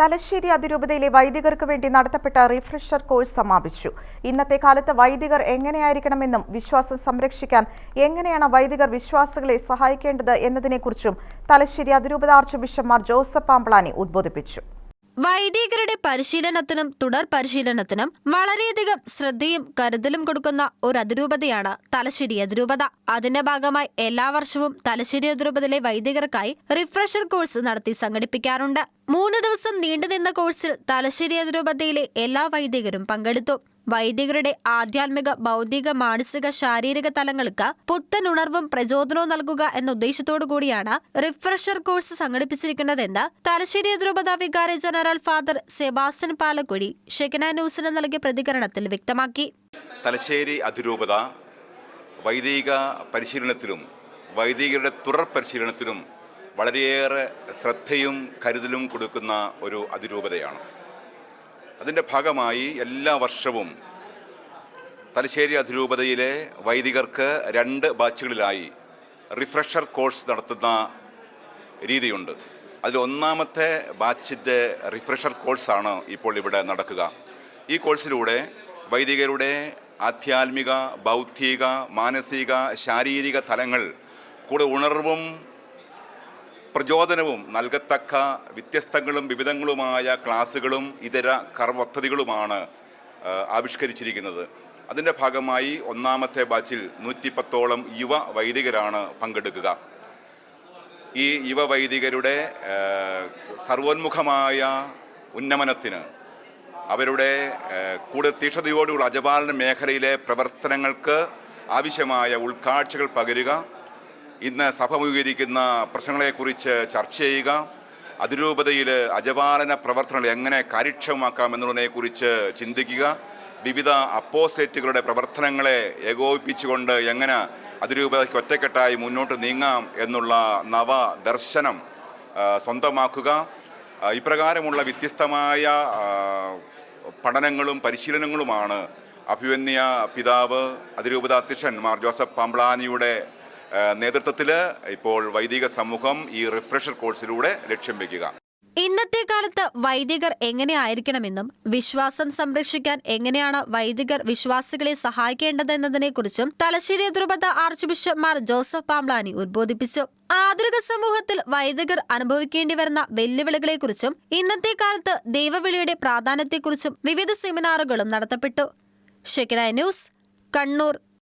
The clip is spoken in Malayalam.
തലശ്ശേരി അതിരൂപതയിലെ വൈദികർക്ക് വേണ്ടി നടത്തപ്പെട്ട റിഫ്രഷർ കോഴ്സ് സമാപിച്ചു. ഇന്നത്തെ കാലത്ത് വൈദികർ എങ്ങനെയായിരിക്കണമെന്നും വിശ്വാസം സംരക്ഷിക്കാൻ എങ്ങനെയാണ് വൈദികർ വിശ്വാസികളെ സഹായിക്കേണ്ടത് എന്നതിനെക്കുറിച്ചും തലശ്ശേരി അതിരൂപത ആർച്ച് ബിഷപ്പ്മാർ ജോസഫ് പാമ്പളാനി ഉദ്ബോധിപ്പിച്ചു. വൈദികരുടെ പരിശീലനത്തിനും തുടർ പരിശീലനത്തിനും വളരെയധികം ശ്രദ്ധയും കരുതലും കൊടുക്കുന്ന ഒരു അതിരൂപതയാണ് തലശ്ശേരി അതിരൂപത. അതിന്റെ ഭാഗമായി എല്ലാ വർഷവും തലശ്ശേരി അതിരൂപതയിലെ വൈദികർക്കായി റിഫ്രഷർ കോഴ്സ് നടത്തി സംഘടിപ്പിക്കാറുണ്ട്. മൂന്ന് ദിവസം നീണ്ടുനിന്ന കോഴ്സിൽ തലശ്ശേരി അതിരൂപതയിലെ എല്ലാ വൈദികരും പങ്കെടുത്തു. വൈദികരുടെ ആധ്യാത്മിക ഭൗതിക മാനസിക ശാരീരിക തലങ്ങൾക്ക് പുത്തൻ ഉണർവും പ്രചോദനവും നൽകുക എന്ന ഉദ്ദേശത്തോടു കൂടിയാണ് റിഫ്രഷർ കോഴ്സ് സംഘടിപ്പിച്ചിരിക്കുന്നതെന്ന് തലശ്ശേരി അതിരൂപത വികാരി general father Sebastian Palakkuzhi Shekinah ന്യൂസിന് നൽകിയ പ്രതികരണത്തിൽ വ്യക്തമാക്കി. തലശ്ശേരി അതിരൂപത വൈദിക പരിശീലനത്തിലും വൈദികരുടെ തുടർ പരിശീലനത്തിലും വളരെയേറെ ശ്രദ്ധയും കരുതലും കൊടുക്കുന്ന ഒരു അതിരൂപതയാണ്. അതിന്റെ ഭാഗമായി എല്ലാ വർഷവും തലശ്ശേരി അതിരൂപതയിലെ വൈദികർക്ക് രണ്ട് ബാച്ചുകളിലായി റിഫ്രഷർ കോഴ്സ് നടത്തുന്ന രീതിയുണ്ട്. അതിൽ ഒന്നാമത്തെ ബാച്ചിന്റെ റിഫ്രഷർ കോഴ്സാണ് ഇപ്പോൾ ഇവിടെ നടക്കുക. ഈ കോഴ്സിലൂടെ വൈദികരുടെ ആധ്യാത്മിക ബൗദ്ധിക മാനസിക ശാരീരിക തലങ്ങൾ കൂടെ ഉണർവും പ്രചോദനവും നൽകത്തക്ക വ്യത്യസ്തങ്ങളും വിവിധങ്ങളുമായ ക്ലാസ്സുകളും ഇതര കർമ്മപദ്ധതികളുമാണ് ആവിഷ്കരിച്ചിരിക്കുന്നത്. അതിന്റെ ഭാഗമായി ഒന്നാമത്തെ ബാച്ചിൽ നൂറ്റിപ്പത്തോളം യുവ വൈദികരാണ് പങ്കെടുക്കുക. ഈ യുവ വൈദികരുടെ സർവോന്മുഖമായ ഉന്നമനത്തിന് അവരുടെ കൂടുതൽ തീക്ഷതയോടുള്ള അജപാലന മേഖലയിലെ പ്രവർത്തനങ്ങൾക്ക് ആവശ്യമായ ഉൾക്കാഴ്ചകൾ പകരുക ഇന്ന് സഭ അഭിമുഖീകരിക്കുന്ന പ്രശ്നങ്ങളെക്കുറിച്ച് ചർച്ച ചെയ്യുക. അതിരൂപതയിൽ അജപാലന പ്രവർത്തനങ്ങൾ എങ്ങനെ കാര്യക്ഷമമാക്കാം എന്നുള്ളതിനെക്കുറിച്ച് ചിന്തിക്കുക. വിവിധ അപ്പോസേറ്റുകളുടെ പ്രവർത്തനങ്ങളെ ഏകോപിപ്പിച്ചുകൊണ്ട് എങ്ങനെ അതിരൂപതയ്ക്ക് ഒറ്റക്കെട്ടായി മുന്നോട്ട് നീങ്ങാം എന്നുള്ള നവ ദർശനം സ്വന്തമാക്കുക. ഇപ്രകാരമുള്ള വ്യത്യസ്തമായ പഠനങ്ങളും പരിശീലനങ്ങളുമാണ് അഭിവന്യ പിതാവ് അതിരൂപത അധ്യക്ഷൻ മാർ ജോസഫ് പാമ്പ്ളാനിയുടെ നേതൃത്വത്തിൽ ഇപ്പോൾ വൈദിക സമൂഹം ഈ റിഫ്രഷർ കോഴ്സിലൂടെ ലക്ഷ്യം വയ്ക്കുക ഇന്നത്തെ കാലത്ത് വൈദികർ എങ്ങനെയായിരിക്കണമെന്നും വിശ്വാസം സംരക്ഷിക്കാൻ എങ്ങനെയാണ് വൈദികർ വിശ്വാസികളെ സഹായിക്കേണ്ടതെന്നതിനെക്കുറിച്ചും തലശ്ശേരി ധ്രുപത archbishop Mar Joseph Pamplany ഉദ്ബോധിപ്പിച്ചു. ആധുനിക സമൂഹത്തിൽ വൈദികർ അനുഭവിക്കേണ്ടി വരുന്ന വെല്ലുവിളികളെക്കുറിച്ചും ഇന്നത്തെ കാലത്ത് ദൈവവിളിയുടെ പ്രാധാന്യത്തെക്കുറിച്ചും വിവിധ സെമിനാറുകളും നടത്തപ്പെട്ടു. Shekinah news Kannur.